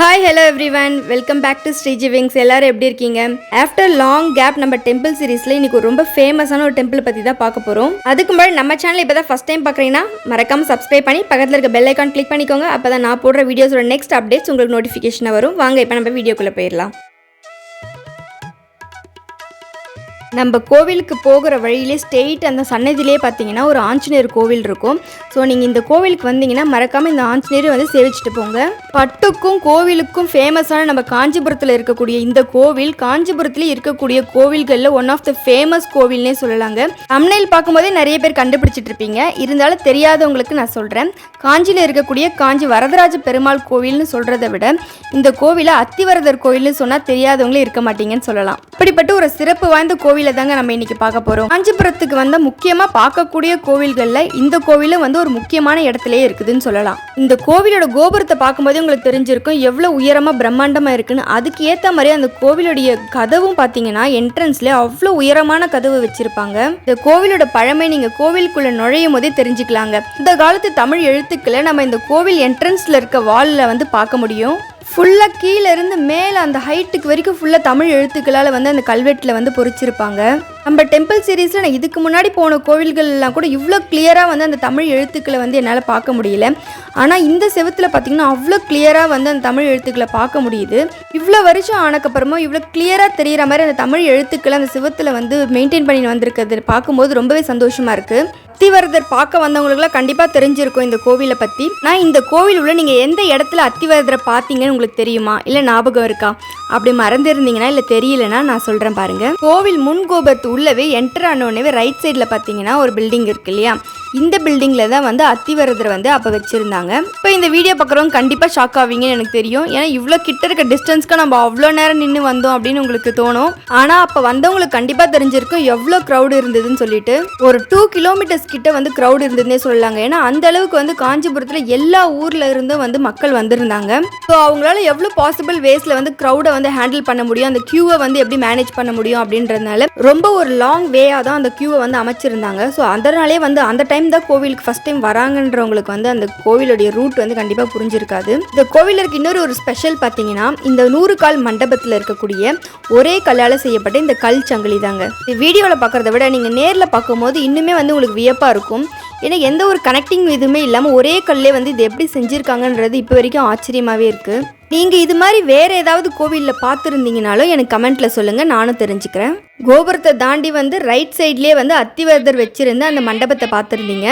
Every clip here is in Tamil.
Hi hello everyone welcome back to Shreeji Wings எல்லோரும் எப்படி இருக்கீங்க? ஆஃப்டர் லாங் கேப் நம்ம டெம்பிள் சீரீஸில் இன்னைக்கு ஒரு ரொம்ப ஃபேமஸான ஒரு டெம்பிள் பற்றி தான் பார்க்க போகிறோம் அதுக்கு முன்னாடி நம்ம சேனல் இப்போ தான் ஃபஸ்ட் டைம் பார்க்குறீங்கன்னா மறக்காம சப்ஸ்கிரைப் பண்ணி பக்கத்தில் இருக்க பெல் ஐக்கான் கிளிக் பண்ணிக்கோங்க. அப்போ தான் நான் போடுற வீடியோஸோட நெக்ஸ்ட் அப்டேட்ஸ் உங்களுக்கு நோட்டிஃபிகேஷனாக வரும். வாங்க இப்போ நம்ம வீடியோக்குள்ளே போயிடலாம். நம்ம கோவிலுக்கு போகிற வழியிலே ஸ்டெயிட் அந்த சன்னதியிலே பார்த்தீங்கன்னா ஒரு ஆஞ்சநேயர் கோவில் இருக்கும். ஸோ நீங்கள் இந்த கோவிலுக்கு வந்தீங்கன்னா மறக்காமல் இந்த ஆஞ்சநேயரை வந்து சேவிச்சுட்டு போங்க. பட்டுக்கும் கோவிலுக்கும் ஃபேமஸான நம்ம காஞ்சிபுரத்தில் இருக்கக்கூடிய இந்த கோவில் காஞ்சிபுரத்தில் இருக்கக்கூடிய கோவில்களில் ஒன் ஆஃப் த ஃபேமஸ் கோவில்னே சொல்லலாங்க. தமிழில் பார்க்கும்போதே நிறைய பேர் கண்டுபிடிச்சிட்டு இருப்பீங்க. இருந்தாலும் தெரியாதவங்களுக்கு நான் சொல்கிறேன் காஞ்சியில் இருக்கக்கூடிய காஞ்சி வரதராஜ பெருமாள் கோவில்னு சொல்கிறத விட இந்த கோவிலை அத்திவரதர் கோவில்னு சொன்னால் தெரியாதவங்களே இருக்க மாட்டீங்கன்னு சொல்லலாம். இப்படிப்பட்ட ஒரு சிறப்பு வாய்ந்த கோவில் தாங்க நம்ம இன்னைக்கு பார்க்க போகிறோம் காஞ்சிபுரத்துக்கு வந்த முக்கியமாக பார்க்கக்கூடிய கோவில்களில் இந்த கோவிலும் வந்து ஒரு முக்கியமான இடத்துலயே இருக்குதுன்னு சொல்லலாம். இந்த கோவிலோட கோபுரத்தை பார்க்கும்போதே உங்களுக்கு தெரிஞ்சிருக்கும் எவ்வளோ உயரமாக பிரம்மாண்டமாக இருக்குன்னு. அதுக்கு ஏத்த மாதிரி அந்த கோவிலுடைய கதவும் பார்த்தீங்கன்னா என்ட்ரன்ஸ்ல அவ்வளோ உயரமான கதவு வச்சிருப்பாங்க. இந்த கோவிலோட பழமை நீங்கள் கோவிலுக்குள்ள நுழையும் போதே தெரிஞ்சுக்கலாங்க. இந்த காலத்து தமிழ் எழுத்துக்களை நம்ம இந்த கோவில் என்ட்ரன்ஸ்ல இருக்க வாலில் வந்து பார்க்க முடியும். ஃபுல்லாக கீழே இருந்து மேலே அந்த ஹைட்டுக்கு வரைக்கும் ஃபுல்லாக தமிழ் எழுத்துக்களால் வந்து அந்த கல்வெட்டில் வந்து பொறிச்சிருப்பாங்க. நம்ம டெம்பிள் சீரீஸில் நான் இதுக்கு முன்னாடி போன கோவில்கள்லாம் கூட இவ்வளோ கிளியராக வந்து அந்த தமிழ் எழுத்துக்களை வந்து என்னால் பார்க்க முடியல. ஆனால் இந்த செவத்தில் பார்த்தீங்கன்னா அவ்வளோ கிளியராக வந்து அந்த தமிழ் எழுத்துக்களை பார்க்க முடியுது. இவ்வளோ வருஷம் ஆனக்கப்புறமா இவ்வளோ கிளியராக தெரிகிற மாதிரி அந்த தமிழ் எழுத்துக்களை அந்த செவத்தில் வந்து மெயின்டைன் பண்ணி வந்திருக்கிறது பார்க்கும்போது ரொம்பவே சந்தோஷமாக இருக்குது அத்திவரதர் பார்க்க வந்தவங்களுக்குலாம் கண்டிப்பாக தெரிஞ்சிருக்கும் இந்த கோவிலை பற்றி நான் இந்த கோவில் உள்ள நீங்கள் எந்த இடத்துல அத்திவரதரை பார்த்தீங்கன்னு உங்களுக்கு தெரியுமா? இல்லை ஞாபகம் இருக்கா? அப்படி மறந்துருந்தீங்கன்னா இல்லை தெரியலனா நான் சொல்கிறேன் பாருங்கள் கோவில் முன் கோபுரத்து உள்ளவே என்டர் ஆனோடனே ரைட் சைடில் பார்த்தீங்கன்னா ஒரு பில்டிங் இருக்கு இல்லையா? இந்த பில்டிங்கில் தான் வந்து அத்திவரதர் வந்து அப்போ வச்சுருந்தாங்க. இப்போ இந்த வீடியோ பார்க்குறவங்க கண்டிப்பாக ஷாக் ஆவீங்கன்னு எனக்கு தெரியும். ஏன்னா இவ்வளோ கிட்ட இருக்க டிஸ்டன்ஸ்க்கு நம்ம அவ்வளோ நேரம் நின்று வந்தோம் அப்படின்னு உங்களுக்கு தோணும். ஆனால் அப்போ வந்தவங்களுக்கு கண்டிப்பாக தெரிஞ்சிருக்கும் எவ்வளோ க்ரௌடு இருந்ததுன்னு சொல்லிட்டு. ஒரு டூ கிலோமீட்டர்ஸ் கிட்ட வந்து க்ரௌடு இருந்ததுன்னே சொல்லலாங்க. ஏன்னா அந்த அளவுக்கு வந்து காஞ்சிபுரத்தில் எல்லா ஊரில் இருந்தும் வந்து மக்கள் வந்திருந்தாங்க. ஸோ அவங்களால எவ்வளோ பாசிபிள் வேஸில் வந்து க்ரௌடை வந்து ஹேண்டில் பண்ண முடியும்? அந்த க்யூவை வந்து எப்படி மேனேஜ் பண்ண முடியும் அப்படின்றதுனால ரொம்ப ஒரு லாங் வேயாக தான் அந்த க்யூவை வந்து அமைச்சிருந்தாங்க. ஸோ அதனாலே வந்து அந்த டைம் தான் கோவிலுக்கு ஃபஸ்ட் டைம் வராங்கன்றவங்களுக்கு வந்து அந்த கோவிலுடைய ரூட் வந்து கண்டிப்பாக புரிஞ்சிருக்காது. இந்த கோவிலில் இருக்க இன்னொரு ஒரு ஸ்பெஷல் பார்த்தீங்கன்னா இந்த நூறு கால் மண்டபத்தில் இருக்கக்கூடிய ஒரே கல்லால் செய்யப்பட்ட இந்த கல் சங்கிலி தாங்க. இந்த வீடியோவில் பார்க்குறத விட நீங்கள் நேரில் பார்க்கும்போது இன்னுமே வந்து உங்களுக்கு வியப்பாக இருக்கும். ஏன்னா எந்த ஒரு கனெக்டிங் இதுவுமே இல்லாமல் ஒரே கல்லே வந்து இது எப்படி செஞ்சுருக்காங்கன்றது இப்போ வரைக்கும் ஆச்சரியமாகவே இருக்குது நீங்கள் இது மாதிரி வேறு ஏதாவது கோவிலில் பார்த்துருந்தீங்கனாலும் எனக்கு கமெண்ட்டில் சொல்லுங்கள் நானும் தெரிஞ்சுக்கிறேன். கோபுரத்தை தாண்டி வந்து ரைட் சைட்லேயே வந்து அத்திவரதர் வச்சுருந்து அந்த மண்டபத்தை பார்த்துருந்தீங்க.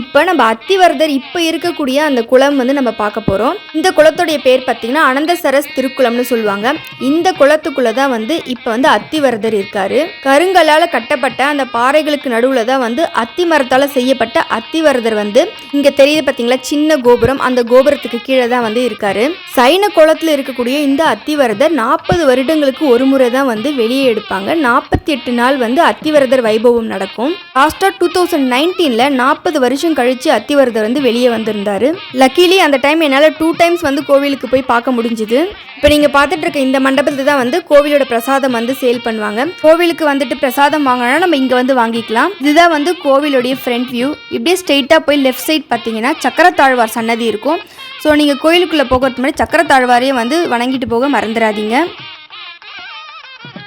இப்போ நம்ம அத்திவரதர் இப்போ இருக்கக்கூடிய அந்த குளம் வந்து நம்ம பார்க்க போகிறோம் இந்த குளத்துடைய பேர் பார்த்தீங்கன்னா அனந்தசரஸ் திருக்குளம்னு சொல்லுவாங்க. இந்த குளத்துக்குள்ளே தான் வந்து இப்போ வந்து அத்திவரதர் இருக்கார். கருங்கலால் கட்டப்பட்ட அந்த பாறைகளுக்கு நடுவில் தான் வந்து அத்தி மரத்தால் செய்யப்பட்ட அத்திவரதர் வந்து இங்கே தெரியுது பார்த்தீங்களா? சின்ன கோபுரம். அந்த கோபுரத்துக்கு கீழே தான் வந்து இருக்கார். சைன குளத்தில் இருக்கக்கூடிய இந்த அத்திவரதர் நாற்பது வருடங்களுக்கு ஒரு முறை தான் வந்து வெளியே எடுப்பாங்க. நாற்பது நாற்பத்தி எட்டு நாள் வந்து அத்திவரதர் வைபவம் நடக்கும். லாஸ்ட்டாக டூ தௌசண்ட் நைன்டீனில் நாற்பது வருஷம் கழித்து அத்திவரதர் வந்து வெளியே வந்திருந்தார். லக்கிலி அந்த டைம் என்னால் டூ டைம்ஸ் வந்து கோவிலுக்கு போய் பார்க்க முடிஞ்சுது. இப்போ நீங்கள் பார்த்துட்டு இருக்க இந்த மண்டபத்தில் தான் வந்து கோவிலோட பிரசாதம் வந்து சேல் பண்ணுவாங்க. கோவிலுக்கு வந்துட்டு பிரசாதம் வாங்கினா நம்ம இங்கே வந்து வாங்கிக்கலாம். இதுதான் வந்து கோவிலுடைய ஃப்ரண்ட் வியூ இப்படியே ஸ்ட்ரெயிட்டாக போய் லெஃப்ட் சைட் பார்த்தீங்கன்னா சக்கரத்தாழ்வார் சன்னதி இருக்கும். ஸோ நீங்கள் கோயிலுக்குள்ளே போகிறது முன்னாடி சக்கரத்தாழ்வாரையும் வந்து வணங்கிட்டு போக மறந்துடாதீங்க.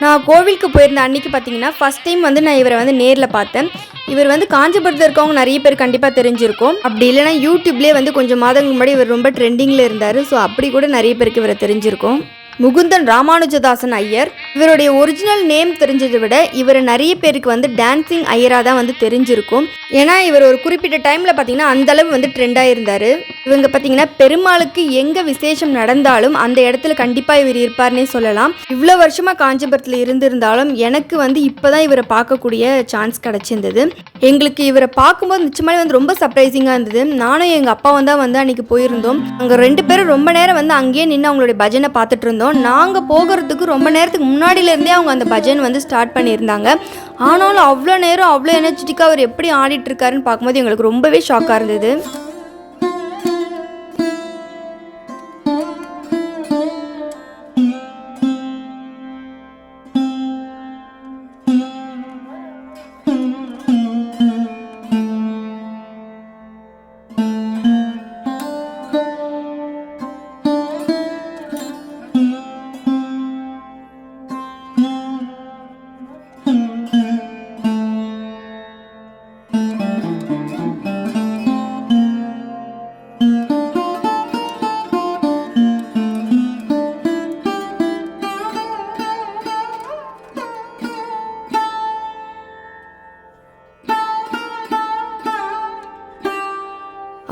நான் கோவிலுக்கு போயிருந்த அன்றைக்கி பார்த்தீங்கன்னா ஃபர்ஸ்ட் டைம் வந்து நான் இவரை வந்து நேரில் பார்த்தேன். இவர் வந்து காஞ்சிபுரத்தில் இருக்கவங்க நிறைய பேர் கண்டிப்பாக தெரிஞ்சிருக்கும். அப்படி இல்லைனா யூடியூப்லேயே வந்து கொஞ்சம் மாதங்கள் முன்னாடி இவர் ரொம்ப ட்ரெண்டிங்கில் இருந்தார். ஸோ அப்படி கூட நிறைய பேருக்கு இவரை தெரிஞ்சிருக்கும். முகுந்தன் ராமானுஜதாசன் ஐயர். இவருடைய ஒரிஜினல் நேம் தெரிஞ்சதை விட இவர் நிறைய பேருக்கு வந்து டான்சிங் ஐயராக தான் வந்து தெரிஞ்சிருக்கும். ஏன்னா இவர் ஒரு குறிப்பிட்ட டைமில் பார்த்தீங்கன்னா அந்தளவு வந்து ட்ரெண்டாக இருந்தார் இவங்க பார்த்தீங்கன்னா பெருமாளுக்கு எங்கே விசேஷம் நடந்தாலும் அந்த இடத்துல கண்டிப்பாக இவர் இருப்பார்னே சொல்லலாம். இவ்வளோ வருஷமாக காஞ்சிபுரத்தில் இருந்திருந்தாலும் எனக்கு வந்து இப்போ தான் இவரை பார்க்கக்கூடிய சான்ஸ் கிடச்சிருந்தது. எங்களுக்கு இவரை பார்க்கும்போது நிச்சயமாவே வந்து ரொம்ப சர்ப்ரைசிங்காக இருந்தது. நானும் எங்கள் அப்பாவும் தான் வந்து அன்றைக்கி போயிருந்தோம். அங்கே ரெண்டு பேரும் ரொம்ப நேரம் வந்து அங்கேயே நின்று அவங்களுடைய பஜனை பார்த்துட்டு இருந்தோம். நாங்கள் போகிறதுக்கு ரொம்ப நேரத்துக்கு முன்னாடியிலேருந்தே அவங்க அந்த பஜன் வந்து ஸ்டார்ட் பண்ணியிருந்தாங்க. ஆனாலும் அவ்வளோ நேரம் அவ்வளோ எனர்ஜெட்டிக்காக அவர் எப்படி ஆடிட்டுருக்காருன்னு பார்க்கும்போது எங்களுக்கு ரொம்பவே ஷாக்காக இருந்தது.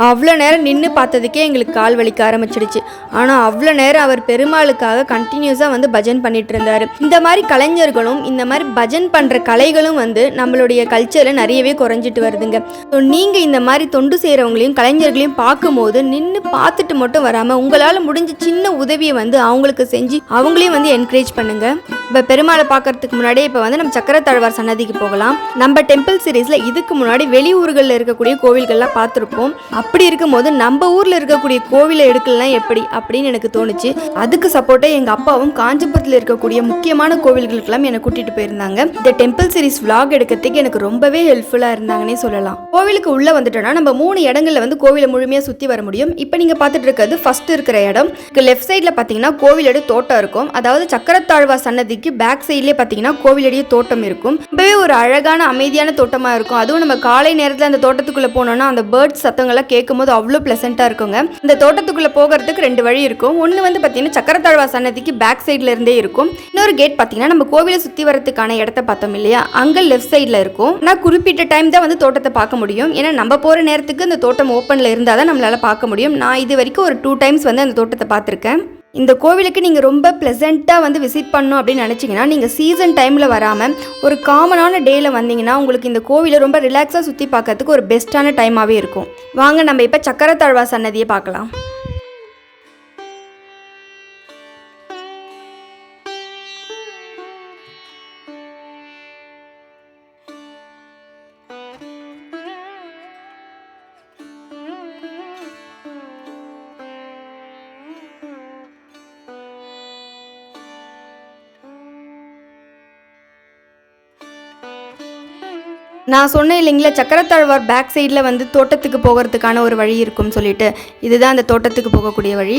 அவ்வளோ நேரம் நின்று பார்த்ததுக்கே எங்களுக்கு கால் வலிக்க ஆரம்பிச்சிடுச்சு. ஆனால் அவ்வளோ நேரம் அவர் பெருமாளுக்காக கண்டினியூஸாக வந்து பஜன் பண்ணிட்டு இருந்தார் இந்த மாதிரி கலைஞர்களும் இந்த மாதிரி பஜன் பண்ணுற கலைகளும் வந்து நம்மளுடைய கல்ச்சரில் நிறையவே குறைஞ்சிட்டு வருதுங்க. ஸோ நீங்கள் இந்த மாதிரி தொண்டு செய்கிறவங்களையும் கலைஞர்களையும் பார்க்கும்போது நின்று பார்த்துட்டு மட்டும் வராமல் உங்களால் முடிஞ்ச சின்ன உதவியை வந்து அவங்களுக்கு செஞ்சு அவங்களையும் வந்து என்கரேஜ் பண்ணுங்க. இப்போ பெருமாளை பார்க்கறதுக்கு முன்னாடியே இப்போ வந்து நம்ம சக்கரத்தாழ்வார் சன்னதிக்கு போகலாம். நம்ம டெம்பிள் சீரீஸில் இதுக்கு முன்னாடி வெளியூர்களில் இருக்கக்கூடிய கோவில்கள்லாம் பார்த்துருப்போம். அப்படி இருக்கும்போது நம்ம ஊரில் இருக்கக்கூடிய கோவிலை எடுக்கலாம் எப்படி? அப்படின்னு எனக்கு தோணுச்சு. அதுக்கு சப்போர்ட்டாக எங்கள் அப்பாவும் காஞ்சிபுரத்தில் இருக்கக்கூடிய முக்கியமான கோவில்களுக்கெல்லாம் என்னை கூட்டிகிட்டு போயிருந்தாங்க. இந்த டெம்பிள் சீரிஸ் விளாக் எடுக்கிறதுக்கு எனக்கு ரொம்பவே ஹெல்ப்ஃபுல்லாக இருந்தாங்கன்னே சொல்லலாம். கோவிலுக்கு உள்ளே வந்துட்டோம்னா நம்ம மூணு இடங்கள்ல வந்து கோவிலை முழுமையாக சுற்றி வர முடியும். இப்போ நீங்கள் பார்த்துட்டு இருக்கிறது ஃபர்ஸ்ட் இருக்கிற இடம். லெஃப்ட் சைடில் பார்த்தீங்கன்னா கோவிலோட தோட்டம் இருக்கும். அதாவது சக்கரத்தாழ்வா சன்னதிக்கு பேக் சைட்லேயே பார்த்தீங்கன்னா கோவிலுடைய தோட்டம் இருக்கும். ரொம்பவே ஒரு அழகான அமைதியான தோட்டமாக இருக்கும். அதுவும் நம்ம காலை நேரத்தில் அந்த தோட்டத்துக்குள்ளே போனோம்னா அந்த பேர்ட்ஸ் சத்தங்கள்லாம் கேட்கும்போது அவ்வளோ ப்ளசண்ட்டாக இருக்குங்க. இந்த தோட்டத்துக்குள்ளே போகிறதுக்கு ரெண்டு வழி இருக்கும். ஒன்று வந்து பார்த்தீங்கன்னா சக்கரத்தாழ்வா சன்னதிக்கு பேக் சைடில் இருந்தே இருக்கும். இன்னொரு கேட் பார்த்தீங்கன்னா நம்ம கோவிலை சுற்றி வரதுக்கான இடத்த பார்த்தோம் இல்லையா? அங்கே லெஃப்ட் சைடில் இருக்கும். ஆனால் குறிப்பிட்ட டைம் தான் வந்து தோட்டத்தை பார்க்க முடியும். ஏன்னா நம்ம போகிற நேரத்துக்கு அந்த தோட்டம் ஓப்பனில் இருந்தால் தான் நம்மளால் பார்க்க முடியும். நான் இது வரைக்கும் ஒரு டூ டைம்ஸ் வந்து அந்த தோட்டத்தை பார்த்துருக்கேன். இந்த கோவிலுக்கு நீங்கள் ரொம்ப ப்ளசண்ட்டாக வந்து விசிட் பண்ணணும் அப்படின்னு நினச்சிங்கன்னா நீங்கள் சீசன் டைமில் வராமல் ஒரு காமனான டேயில் வந்தீங்கன்னா உங்களுக்கு இந்த கோவிலை ரொம்ப ரிலாக்ஸாக சுற்றி பார்க்கறதுக்கு ஒரு பெஸ்ட்டான டைமாகவே இருக்கும். வாங்க நம்ம இப்போ சக்கரத்தாழ்வா சன்னதியை பார்க்கலாம். நான் சொன்னேன் இல்லைங்களா சக்கரத்தாழ்வார் பேக் சைடில் வந்து தோட்டத்துக்கு போகிறதுக்கான ஒரு வழி இருக்கும்னு சொல்லிட்டு. இதுதான் அந்த தோட்டத்துக்கு போகக்கூடிய வழி.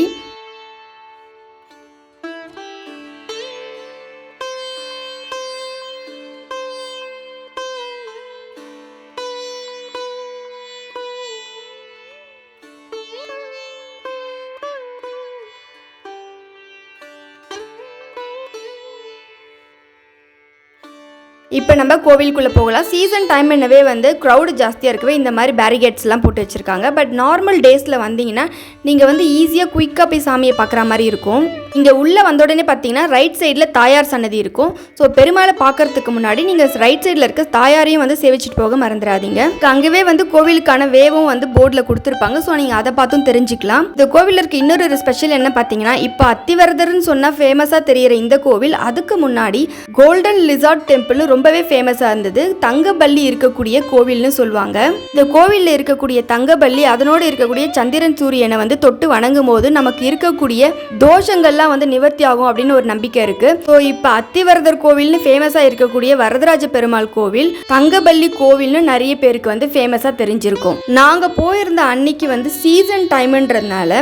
இப்போ நம்ம கோவிலுக்குள்ளே போகலாம். சீசன் டைம் என்னவே வந்து க்ரௌடு ஜாஸ்தியாக இருக்கவே இந்த மாதிரி பேரிகேட்ஸ்லாம் போட்டு வச்சுருக்காங்க. பட் நார்மல் டேஸில் வந்தீங்கன்னா நீங்கள் வந்து ஈஸியாக குயிக்காக போய் சாமியை பார்க்குற மாதிரி இருக்கும். இங்கே உள்ளே வந்த உடனே பார்த்தீங்கன்னா ரைட் சைடில் தாயார் சன்னதி இருக்கும். ஸோ பெருமாளை பார்க்கறதுக்கு முன்னாடி நீங்கள் ரைட் சைடில் இருக்க தாயாரையும் வந்து சேவிச்சிட்டு போக மறந்துடாதீங்க. அங்கவே வந்து கோவிலுக்கான வேவும் வந்து போர்டில் கொடுத்துருப்பாங்க. ஸோ நீங்கள் அதை பார்த்தும் தெரிஞ்சுக்கலாம். இந்த கோவிலில் இருக்க இன்னொரு ஸ்பெஷல் என்ன பார்த்தீங்கன்னா இப்போ அத்திவரதர்னு சொன்னால் ஃபேமஸாக தெரியிற இந்த கோவில் அதுக்கு முன்னாடி கோல்டன் லிசார்ட் டெம்பிள் ரொம்பவே ஃபேமஸாக இருந்தது. தங்கப்பள்ளி இருக்கக்கூடிய கோவில்னு சொல்லுவாங்க. இந்த கோவிலில் இருக்கக்கூடிய தங்கப்பள்ளி அதனோடு இருக்கக்கூடிய சந்திரன் சூரியனை வந்து தொட்டு வணங்கும் போது நமக்கு இருக்கக்கூடிய தோஷங்கள்லாம் வந்து நிவர்த்தி ஆகும் அப்படின்னு ஒரு நம்பிக்கை இருக்கு. ஸோ இப்போ அத்திவரதர் கோவில்னு ஃபேமஸாக இருக்கக்கூடிய வரதராஜ பெருமாள் கோவில் தங்கபள்ளி கோவில்னு நிறைய பேருக்கு வந்து ஃபேமஸாக தெரிஞ்சிருக்கும். நாங்கள் போயிருந்த அன்னைக்கு வந்து சீசன் டைம்ன்றதுனால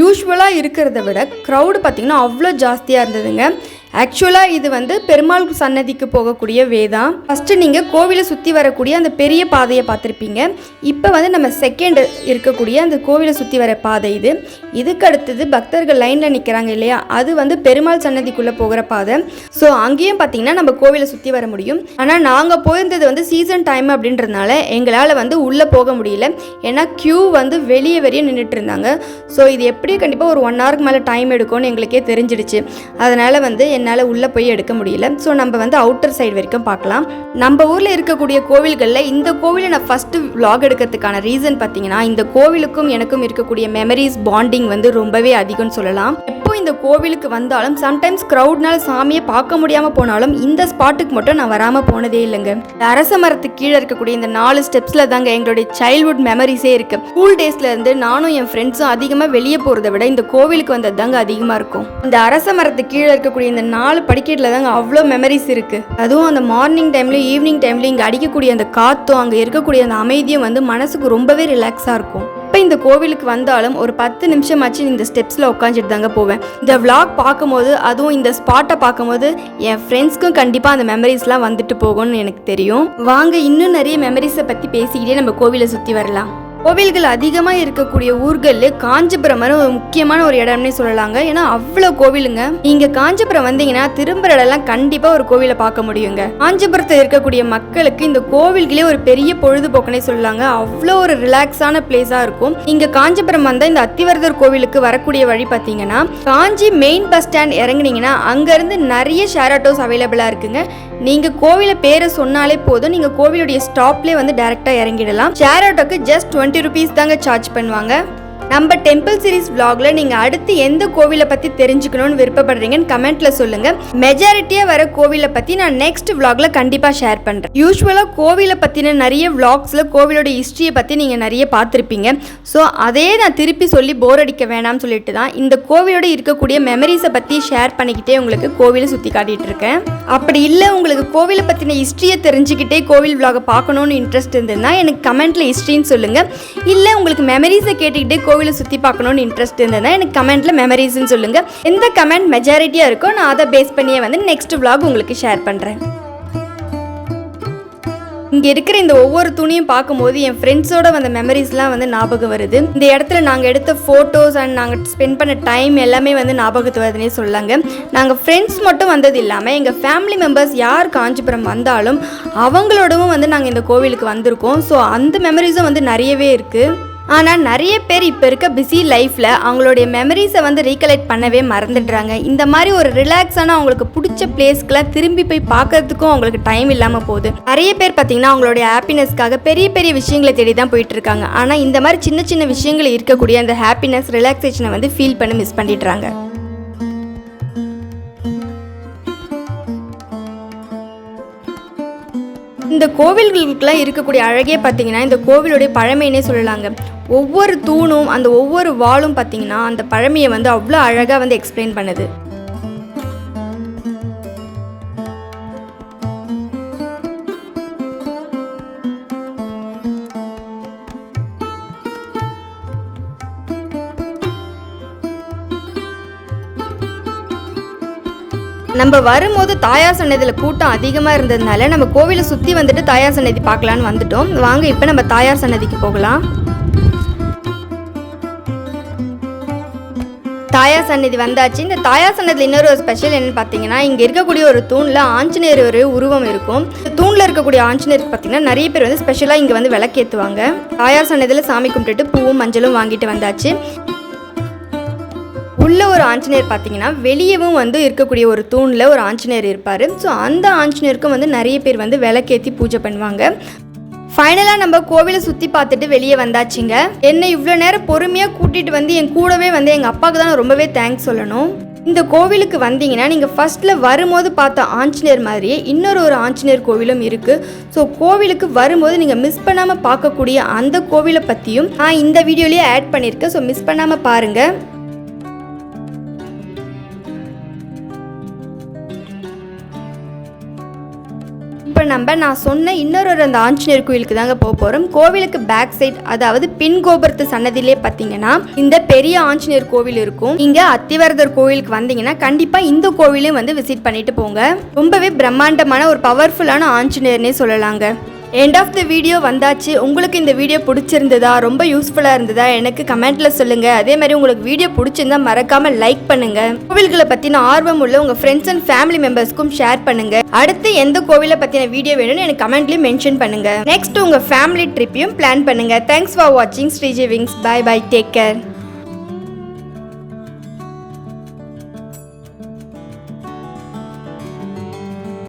யூஸ்வலாக இருக்கிறத விட க்ரௌடு பார்த்திங்கன்னா அவ்வளோ ஜாஸ்தியாக இருந்ததுங்க. ஆக்சுவலாக இது வந்து பெருமாள் சன்னதிக்கு போகக்கூடிய வே தான். ஃபஸ்ட்டு நீங்கள் கோவிலை சுற்றி வரக்கூடிய அந்த பெரிய பாதையை பார்த்துருப்பீங்க. இப்போ வந்து நம்ம செகண்ட் இருக்கக்கூடிய அந்த கோவிலை சுற்றி வர பாதை இது. இதுக்கு அடுத்தது பக்தர்கள் லைனில் நிற்கிறாங்க இல்லையா? அது வந்து பெருமாள் சன்னதிக்குள்ளே போகிற பாதை. ஸோ அங்கேயும் பார்த்தீங்கன்னா நம்ம கோவிலை சுற்றி வர முடியும். ஆனால் நாங்கள் போயிருந்தது வந்து சீசன் டைம் அப்படின்றதுனால எங்களால் வந்து உள்ளே போக முடியல. ஏன்னா க்யூ வந்து வெளியே வெளியே நின்றுட்டு இருந்தாங்க. ஸோ இது எப்படியும் கண்டிப்பாக ஒரு ஒன் ஹவருக்கு மேலே டைம் எடுக்கும்னு எங்களுக்கே தெரிஞ்சிடுச்சு. அதனால் வந்து என்னால் உள்ளே போய் எடுக்க முடியல. ஸோ நம்ம வந்து அவுட்டர் சைடு வரைக்கும் பார்க்கலாம். நம்ம ஊரில் இருக்கக்கூடிய கோவில்களில் இந்த கோவிலை நான் ஃபஸ்ட்டு விலாக் எடுக்கிறதுக்கான ரீசன் பார்த்தீங்கன்னா இந்த கோவிலுக்கும் எனக்கும் இருக்கக்கூடிய மெமரிஸ் பாண்டிங் வந்து ரொம்பவே அதிகம்னு சொல்லலாம். இந்த கோவிலுக்கு வந்தாலும் சம்டைம்ஸ் க்ரௌட்னால சாமியை பார்க்க முடியாமல் போனாலும் இந்த ஸ்பாட்டுக்கு மட்டும் நான் வராமல் போனதே இல்லைங்க. இந்த அரச மரத்துக்கு கீழே இருக்கக்கூடிய இந்த நாலு ஸ்டெப்ஸில் தாங்க எங்களுடைய சைல்ட்ஹுட் மெமரிஸே இருக்கு. ஸ்கூல் டேஸ்ல இருந்து நானும் என் ஃப்ரெண்ட்ஸும் அதிகமாக வெளியே போகிறத விட இந்த கோவிலுக்கு வந்தது தாங்க அதிகமாக இருக்கும். இந்த அரச மரத்துக்கு கீழே இருக்கக்கூடிய இந்த நாலு படிக்கட்டில் தாங்க அவ்வளோ மெமரிஸ் இருக்கு. அதுவும் அந்த மார்னிங் டைம்லையும் ஈவினிங் டைம்லையும் இங்கே அடிக்கக்கூடிய அந்த காற்றும் அங்கே இருக்கக்கூடிய அந்த அமைதியும் வந்து மனசுக்கு ரொம்பவே ரிலாக்ஸாக இருக்கும். எப்போ இந்த கோவிலுக்கு வந்தாலும் ஒரு பத்து நிமிஷமாச்சு இந்த ஸ்டெப்ஸில் உட்காந்துட்டு தாங்க போவேன். இந்த விளாக் பார்க்கும்போது அதுவும் இந்த ஸ்பாட்டை பார்க்கும்போது என் ஃப்ரெண்ட்ஸ்க்கும் கண்டிப்பாக அந்த மெமரிஸ்லாம் வந்துட்டு போகும்னு எனக்கு தெரியும். வாங்க இன்னும் நிறைய மெமரிஸை பற்றி பேசிக்கிட்டே நம்ம கோவிலை சுற்றி வரலாம். கோவில்கள் அதிகமாக இருக்கக்கூடிய ஊர்களில் காஞ்சிபுரம்னு ஒரு முக்கியமான ஒரு இடம்னே சொல்லலாங்க. ஏன்னா அவ்வளோ கோவிலுங்க. நீங்கள் காஞ்சிபுரம் வந்தீங்கன்னா திரும்புற இடம்லாம் கண்டிப்பாக ஒரு கோவிலை பார்க்க முடியுங்க. காஞ்சிபுரத்தில் இருக்கக்கூடிய மக்களுக்கு இந்த கோவில்களே ஒரு பெரிய பொழுதுபோக்குனே சொல்லலாங்க. அவ்வளோ ஒரு ரிலாக்ஸான பிளேஸாக இருக்கும். இங்கே காஞ்சிபுரம் வந்தால் இந்த அத்திவரதர் கோவிலுக்கு வரக்கூடிய வழி பார்த்தீங்கன்னா காஞ்சி மெயின் பஸ் ஸ்டாண்ட் இறங்குனீங்கன்னா அங்கேருந்து நிறைய ஷேர் ஆட்டோஸ் அவைலபிளாக இருக்குங்க. நீங்கள் கோவிலை பேரை சொன்னாலே போதும். நீங்கள் கோவிலுடைய ஸ்டாப்லேயே வந்து டேரெக்டாக இறங்கிடலாம். ஷேர் ஆட்டோக்கு ஜஸ்ட் டுவெண்ட்டி ருபீஸ் தாங்க சார்ஜ் பண்ணுவாங்க. நம்ம டெம்பிள் சீரிஸ் vlogல நீங்கள் அடுத்து எந்த கோவிலை பற்றி தெரிஞ்சுக்கணும்னு விருப்பப்படுறீங்கன்னு கமெண்ட்ல சொல்லுங்கள் மெஜாரிட்டியாக வர கோவிலை பற்றி நான் நெக்ஸ்ட் vlogல கண்டிப்பாக ஷேர் பண்ணுறேன் யூஸ்வலாக கோவிலை பற்றின நிறைய vlogsல கோவிலோட ஹிஸ்ட்ரியை பற்றி நீங்கள் நிறைய பார்த்துருப்பீங்க. ஸோ அதே நான் திருப்பி சொல்லி போர் அடிக்க வேணாம்னு சொல்லிட்டு தான் இந்த கோவிலோட இருக்கக்கூடிய மெமரிஸை பற்றி ஷேர் பண்ணிக்கிட்டே உங்களுக்கு கோவிலை சுற்றி காட்டிகிட்டு இருக்கேன். அப்படி இல்லை உங்களுக்கு கோவிலை பற்றின ஹிஸ்ட்ரியை தெரிஞ்சுக்கிட்டே கோவில் vlog பார்க்கணுன்னு இன்ட்ரெஸ்ட் இருந்ததுன்னா எனக்கு கமெண்ட்டில் ஹிஸ்ட்ரின்னு சொல்லுங்கள் இல்லை உங்களுக்கு மெமரிஸை கேட்டுக்கிட்டே கோவிலை சுற்றி பார்க்கணுன்னு இன்ட்ரெஸ்ட் இருந்ததுன்னா எனக்கு கமெண்ட்டில் மெமரிஸ்ன்னு சொல்லுங்கள் எந்த கமெண்ட் மெஜாரிட்டியாக இருக்கோ நான் அதை பேஸ் பண்ணியே வந்து நெக்ஸ்ட் விலாக் உங்களுக்கு ஷேர் பண்ணுறேன் இங்கே இருக்கிற இந்த ஒவ்வொரு துணியும் பார்க்கும்போது என் ஃப்ரெண்ட்ஸோட வந்த மெமரிஸ்லாம் வந்து ஞாபகம் வருது. இந்த இடத்துல நாங்கள் எடுத்த ஃபோட்டோஸ் அண்ட் நாங்கள் ஸ்பெண்ட் பண்ண டைம் எல்லாமே வந்து ஞாபகத்து வருதுன்னே சொல்லாங்க நாங்கள் ஃப்ரெண்ட்ஸ் மட்டும் வந்தது இல்லாமல் எங்கள் ஃபேமிலி மெம்பர்ஸ் யார் காஞ்சிபுரம் வந்தாலும் அவங்களோடவும் வந்து நாங்கள் இந்த கோவிலுக்கு வந்திருக்கோம். ஸோ அந்த மெமரிஸும் வந்து நிறையவே இருக்குது ஆனால் நிறைய பேர் இப்போ இருக்க பிஸி லைஃப்பில் அவங்களுடைய மெமரிஸை வந்து ரீகலெக்ட் பண்ணவே மறந்துடுறாங்க. இந்த மாதிரி ஒரு ரிலாக்ஸான அவங்களுக்கு பிடிச்ச பிளேஸ்க்கெலாம் திரும்பி போய் பார்க்கறதுக்கும் அவங்களுக்கு டைம் இல்லாமல் போகுது. நிறைய பேர் பார்த்தீங்கன்னா அவங்களுடைய ஹாப்பினஸ்க்காக பெரிய பெரிய விஷயங்களை தேடி தான் போயிட்டு இருக்காங்க ஆனால் இந்த மாதிரி சின்ன சின்ன விஷயங்கள் இருக்கக்கூடிய அந்த ஹாப்பினஸ் ரிலாக்ஸேஷனை வந்து ஃபீல் பண்ணி மிஸ் பண்ணிடுறாங்க. இந்த கோவில்களுக்கெல்லாம் இருக்கக்கூடிய அழகே பார்த்தீங்கன்னா இந்த கோவிலுடைய பழமைன்னே சொல்லலாங்க. ஒவ்வொரு தூணும் அந்த ஒவ்வொரு வாளும் பார்த்தீங்கன்னா அந்த பழமையை வந்து அவ்வளோ அழகாக வந்து எக்ஸ்பிளைன் பண்ணுது. நம்ம வரும்போது தாயார் சன்னதியில் கூட்டம் அதிகமாக இருந்ததுனால நம்ம கோவிலை சுற்றி வந்துட்டு தாயார் சன்னதி பார்க்கலான்னு வந்துட்டோம். வாங்க இப்போ நம்ம தாயார் சன்னதிக்கு போகலாம். தாயார் சன்னதி வந்தாச்சு. இந்த தாயார் சன்னதியில் இன்னொரு ஒரு ஸ்பெஷல் என்னன்னு பார்த்தீங்கன்னா இங்கே இருக்கக்கூடிய ஒரு தூணில் ஆஞ்சநேயர் ஒரு உருவம் இருக்கும். தூணில் இருக்கக்கூடிய ஆஞ்சநேயருக்கு பார்த்தீங்கன்னா நிறைய பேர் வந்து ஸ்பெஷலாக இங்கே வந்து விளக்கேற்றுவாங்க தாயார் சன்னதியில் சாமி கும்பிட்டுட்டு பூவும் மஞ்சளும் வாங்கிட்டு வந்தாச்சு. உள்ள ஒரு ஆஞ்சநேயர் பார்த்தீங்கன்னா வெளியவும் வந்து இருக்கக்கூடிய ஒரு தூணில் ஒரு ஆஞ்சநேயர் இருப்பார். ஸோ அந்த ஆஞ்சநேயருக்கும் வந்து நிறைய பேர் வந்து விளக்கேற்றி பூஜை பண்ணுவாங்க. ஃபைனலாக நம்ம கோவிலை சுற்றி பார்த்துட்டு வெளியே வந்தாச்சுங்க. என்னை இவ்வளோ நேரம் பொறுமையாக கூட்டிகிட்டு வந்து என் கூடவே வந்து எங்கள் அப்பாவுக்கு தான் ரொம்பவே தேங்க்ஸ் சொல்லணும். இந்த கோவிலுக்கு வந்தீங்கன்னா நீங்கள் ஃபர்ஸ்ட்டில் வரும்போது பார்த்த ஆஞ்சநேயர் மாதிரியே இன்னொரு ஒரு ஆஞ்சநேயர் கோவிலும் இருக்குது ஸோ கோவிலுக்கு வரும்போது நீங்கள் மிஸ் பண்ணாமல் பார்க்கக்கூடிய அந்த கோவிலை பற்றியும் நான் இந்த வீடியோலேயே ஆட் பண்ணியிருக்கேன். ஸோ மிஸ் பண்ணாமல் பாருங்கள் இப்போ நம்ம நான் சொன்ன இன்னொரு ஒரு அந்த ஆஞ்சநேயர் கோயிலுக்கு தாங்க போக போகிறோம் கோவிலுக்கு பேக் சைட் அதாவது பின் கோபுரத்து சன்னதியிலே பார்த்தீங்கன்னா இந்த பெரிய ஆஞ்சநேயர் கோவில் இருக்கும். இங்கே அத்திவரதர் கோவிலுக்கு வந்தீங்கன்னா கண்டிப்பாக இந்த கோவிலையும் வந்து விசிட் பண்ணிட்டு போங்க. ரொம்பவே பிரம்மாண்டமான ஒரு பவர்ஃபுல்லான ஆஞ்சநேயர்னே சொல்லலாங்க. எண்ட் ஆஃப் த வீடியோ வந்தாச்சு. உங்களுக்கு இந்த வீடியோ பிடிச்சிருந்ததா? ரொம்ப யூஸ்ஃபுல்லாக இருந்ததா? எனக்கு கமெண்ட்டில் சொல்லுங்கள் அதே மாதிரி உங்களுக்கு வீடியோ பிடிச்சிருந்தா மறக்காமல் லைக் பண்ணுங்கள் கோவில்களை பற்றின ஆர்வம் உள்ள உங்கள் ஃப்ரெண்ட்ஸ் அண்ட் ஃபேமிலி மெம்பர்ஸ்க்கும் ஷேர் பண்ணுங்கள் அடுத்து எந்த கோவிலை பற்றின வீடியோ வேணும்னு எனக்கு கமெண்ட்லேயும் மென்ஷன் பண்ணுங்கள் நெக்ஸ்ட் உங்கள் ஃபேமிலி ட்ரிப்பையும் பிளான் பண்ணுங்க. தேங்க்ஸ் ஃபார் வாட்சிங் Shreeji Wings bye bye take care